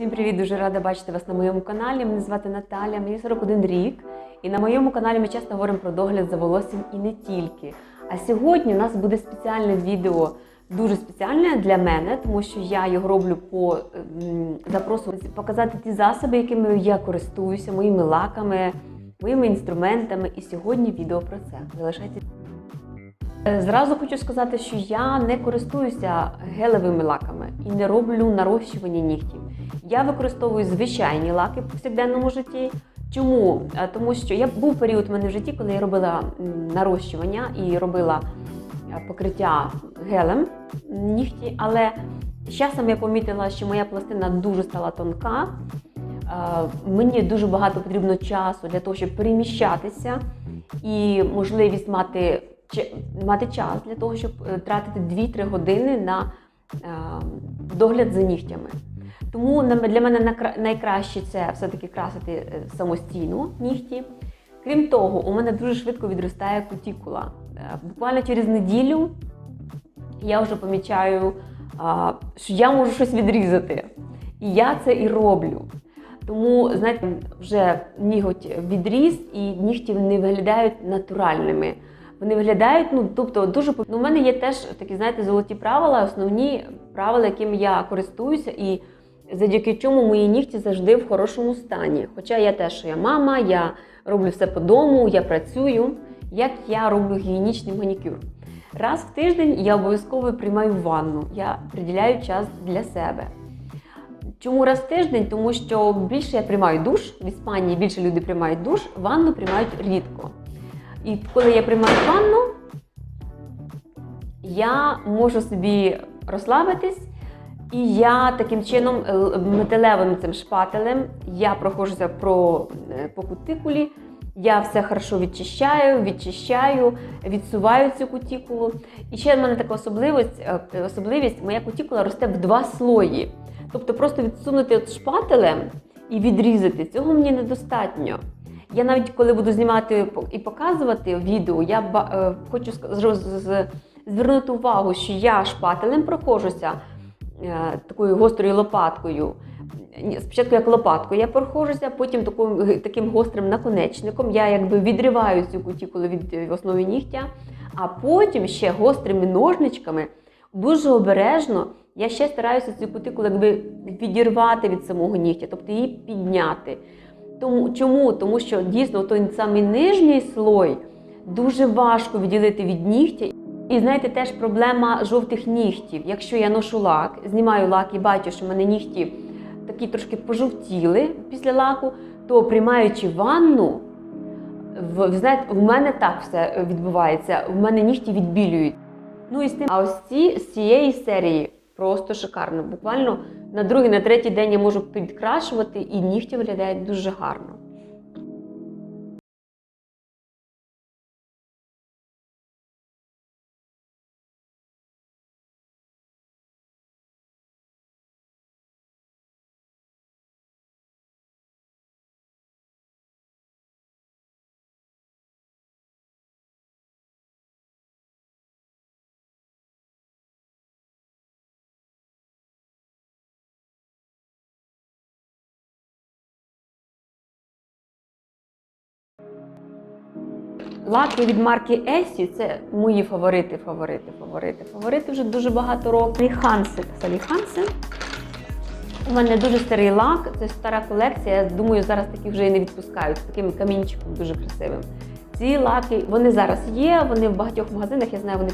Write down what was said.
Всім привіт! Дуже рада бачити вас на моєму каналі. Мене звати Наталя, мені 41 рік. І на моєму каналі ми часто говоримо про догляд за волоссям і не тільки. А сьогодні у нас буде спеціальне відео, дуже спеціальне для мене, тому що я його роблю по м, запросу показати ті засоби, якими я користуюся, моїми лаками, моїми інструментами. І сьогодні відео про це. Залишайтеся. Е, Зразу хочу сказати, що я не користуюся гелевими лаками і не роблю нарощування нігтів. Я використовую звичайні лаки в повсякденному житті. Чому? Е, Тому що я був період в мене в житті, коли я робила нарощування і робила е, покриття гелем нігті, але з часом я помітила, що моя пластина дуже стала тонка. Е, Мені дуже багато потрібно часу для того, щоб переміщатися і можливість мати, мати час для того, щоб тратити 2-3 години на е, догляд за нігтями. Тому для мене найкраще це все-таки красити е, самостійно нігті. Крім того, у мене дуже швидко відростає кутікула. Е, Буквально через неділю я вже помічаю, що я можу щось відрізати. І я це і роблю. Тому, знаєте, вже ніготь відріс, і нігті не виглядають натуральними. Вони виглядають, ну тобто дуже ну, у мене є теж такі, знаєте, золоті правила, основні правила, якими я користуюся, і завдяки чому мої нігті завжди в хорошому стані. Хоча я теж що я мама, я роблю все по дому, я працюю, як я роблю гігієнічний манікюр. Раз в тиждень я обов'язково приймаю ванну, я приділяю час для себе. Чому раз в тиждень? Тому що більше я приймаю душ. В Іспанії більше люди приймають душ, ванну приймають рідко. І коли я приймаю ванну, я можу собі розслабитись, і я таким чином е, металевим цим шпателем я проходжуся про, е, по кутикулі. Я все хорошо відчищаю, відчищаю, відсуваю цю кутікулу. І ще в мене така особливість, е, особливість моя кутікула росте в два слої. Тобто просто відсунути от шпателем і відрізати цього мені недостатньо. Я навіть коли буду знімати і показувати відео, я хочу звернути увагу, що я шпателем проходжуся е, такою гострою лопаткою. Спочатку як лопаткою я проходжуся, потім таким, таким гострим наконечником. Я якби відриваю цю кутікулу від е, основи нігтя, а потім ще гострими ножничками дуже обережно я ще стараюся цю кутикулу якби відірвати від самого нігтя, тобто її підняти. Тому, чому? Тому що дійсно той самий нижній слой дуже важко відділити від нігтя. І знаєте, теж проблема жовтих нігтів. Якщо я ношу лак, знімаю лак і бачу, що в мене нігті такі трошки пожовтіли після лаку, то приймаючи ванну, в, знаєте, в мене так все відбувається. В мене нігті відбілюють. Ну і з тим, а ось ці з цієї серії просто шикарно. Буквально на другий, на третій день я можу підкрашувати, і нігті виглядають дуже гарно. Лаки від марки Есі це мої фаворити, фаворити, фаворити, фаворити вже дуже багато років. Хансен. Салі Хансен. У мене дуже старий лак, це стара колекція. Я думаю, зараз такі вже і не відпускають з таким камінчиком дуже красивим. Ці лаки вони зараз є, вони в багатьох магазинах, я знаю, вони